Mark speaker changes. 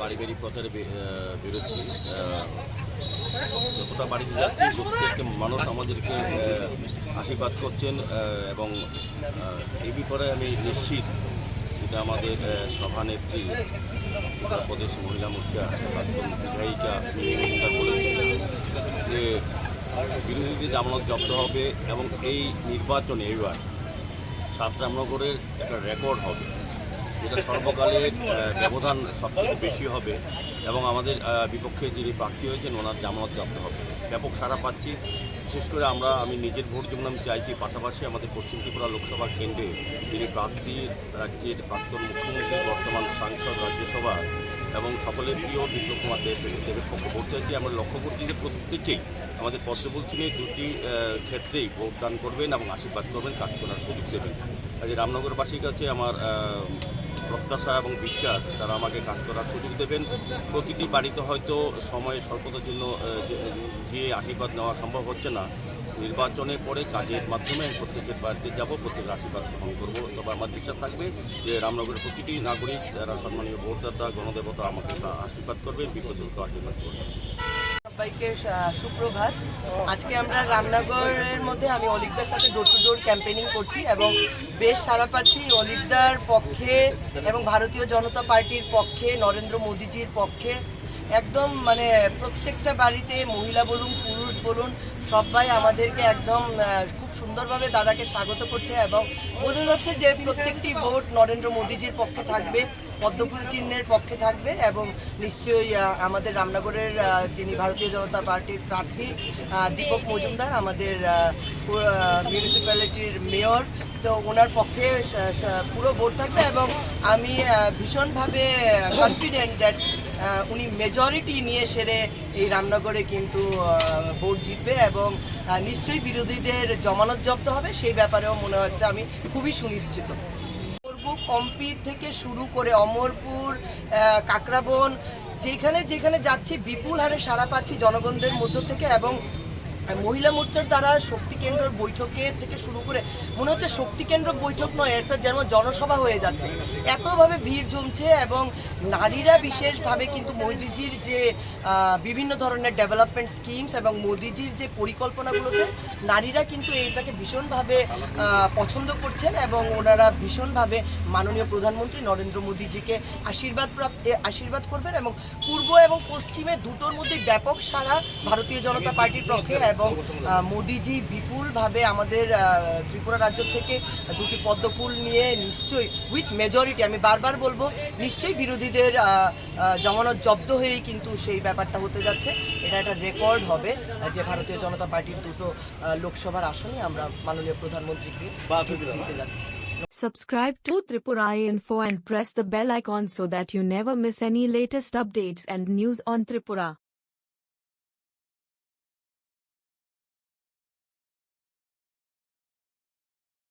Speaker 1: বাড়ি বাড়ি প্রচারে বেরোচ্ছি যতটা বাড়িতে যাচ্ছি, প্রত্যেকটা মানুষ আমাদেরকে আশীর্বাদ করছেন এবং এই বিপরে আমি নিশ্চিত যেটা আমাদের সভানেত্রী প্রদেশ মহিলা মোর্চা বিধায়িকা করেছেন যে বিরোধীদের জামানত জব্দ হবে এবং এই নির্বাচনে এবার সাত রামনগরের একটা রেকর্ড হবে। যেটা সর্বকালের ব্যবধান সবথেকে বেশি হবে এবং আমাদের বিপক্ষে যিনি প্রার্থী হয়েছেন, ওনার জামানত জব্দ হবে। ব্যাপক সাড়া পাচ্ছি। বিশেষ করে আমরা, আমি নিজের ভোট যেমন আমি চাইছি, পাশাপাশি আমাদের পশ্চিম ত্রিপুরা লোকসভা কেন্দ্রে যিনি প্রার্থী, রাজ্যের প্রাক্তন মুখ্যমন্ত্রী, বর্তমান সাংসদ, রাজ্যসভা এবং সকলের প্রিয় বিপ্লব কুমার দেব, দেবের পক্ষে ভোট চাইছি। আমরা লক্ষ্য করছি যে প্রত্যেকেই আমাদের পদ্মফুল চিনে দুটি ক্ষেত্রেই ভোটদান করবেন এবং আশীর্বাদ করবেন, কাজ করার সুযোগ দেবেন। কাজে রামনগরবাসীর কাছে আমার প্রত্যাশা এবং বিশ্বাস তারা আমাকে কাজ করার সুযোগ দেবেন। প্রতিটি বাড়িতে হয়তো সময় স্বল্পতার জন্য গিয়ে আশীর্বাদ নেওয়া সম্ভব হচ্ছে না। নির্বাচনের পরে কাজের মাধ্যমে প্রত্যেকের বাড়িতে যাব, প্রত্যেকের আশীর্বাদ গ্রহণ করব। তবে আমার বিশ্বাস থাকবে যে রামনগরের প্রতিটি নাগরিক, যারা সম্মানীয় ভোটদাতা, গণদেবতা আমাকে আশীর্বাদ করবে বিপদকে আশীর্বাদ করবে
Speaker 2: সবাইকে সুপ্রভাত। আজকে আমরা রামনগরের মধ্যে আমি অলিকদার সাথে ডোর টু ডোর ক্যাম্পেনিং করছি এবং বেশ সারা পাচ্ছি অলিকদার পক্ষে এবং ভারতীয় জনতা পার্টির পক্ষে, নরেন্দ্র মোদীজির পক্ষে। একদম মানে প্রত্যেকটা বাড়িতে মহিলা বলুন, পুরুষ বলুন, সবাই আমাদেরকে একদম খুব সুন্দরভাবে দাদাকে স্বাগত করছে এবং বোঝা যাচ্ছে যে প্রত্যেকটি ভোট নরেন্দ্র মোদীজির পক্ষে থাকবে, পদ্মফুল চিহ্নের পক্ষে থাকবে এবং নিশ্চয়ই আমাদের রামনগরের যিনি ভারতীয় জনতা পার্টির প্রার্থী দীপক মজুমদার, আমাদের মিউনিসিপ্যালিটির মেয়র তো ওনার পক্ষে পুরো ভোট থাকবে এবং আমি ভীষণভাবে কনফিডেন্ট দ্যাট উনি মেজরিটি নিয়ে সেরে এই রামনগরে কিন্তু ভোট জিতবে এবং নিশ্চয়ই বিরোধীদের জমানত জব্দ হবে, সেই ব্যাপারেও মনে হচ্ছে আমি খুবই সুনিশ্চিত। অমরপুর কম্পি থেকে শুরু করে অমরপুর কাকরাবন, যেখানে যেখানে যাচ্ছি, বিপুল হারে সারা পাচ্ছি জনগণদের মধ্য থেকে এবং মহিলা মোর্চার দ্বারা শক্তি কেন্দ্র বৈঠকে থেকে শুরু করে মনে হচ্ছে শক্তি কেন্দ্র বৈঠক নয়, একটা যেন জনসভা হয়ে যাচ্ছে। এতভাবে ভিড় জমছে এবং নারীরা বিশেষভাবে কিন্তু মোদিজির যে বিভিন্ন ধরনের ডেভেলপমেন্ট স্কিমস এবং মোদিজির যে পরিকল্পনাগুলোতে নারীরা কিন্তু এইটাকে ভীষণভাবে পছন্দ করছেন এবং ওনারা ভীষণভাবে মাননীয় প্রধানমন্ত্রী নরেন্দ্র মোদীজিকে আশীর্বাদ আশীর্বাদ করবেন এবং পূর্ব এবং পশ্চিমে দুটোর মধ্যে ব্যাপক সারা ভারতীয় জনতা পার্টির পক্ষে এবং আহ, মোদিজি বিপুলভাবে আমাদের ত্রিপুরা রাজ্য থেকে দুটি পদ্মফুল নিয়ে নিশ্চয়ই উইথ মেজরিটি আমি বারবার বলব নিশ্চয়ই বিরোধীদের জমানত জব্দ হয়েই কিন্তু সেই ব্যাপারটা হতে যাচ্ছে। এটা একটা রেকর্ড হবে যে ভারতীয় জনতা পার্টির দুটো লোকসভার আসনে আমরা মাননীয় প্রধানমন্ত্রীকে দিতে যাচ্ছি।
Speaker 3: Subscribe to Tripura Info and press the bell icon so that you never miss any latest updates and news on Tripura.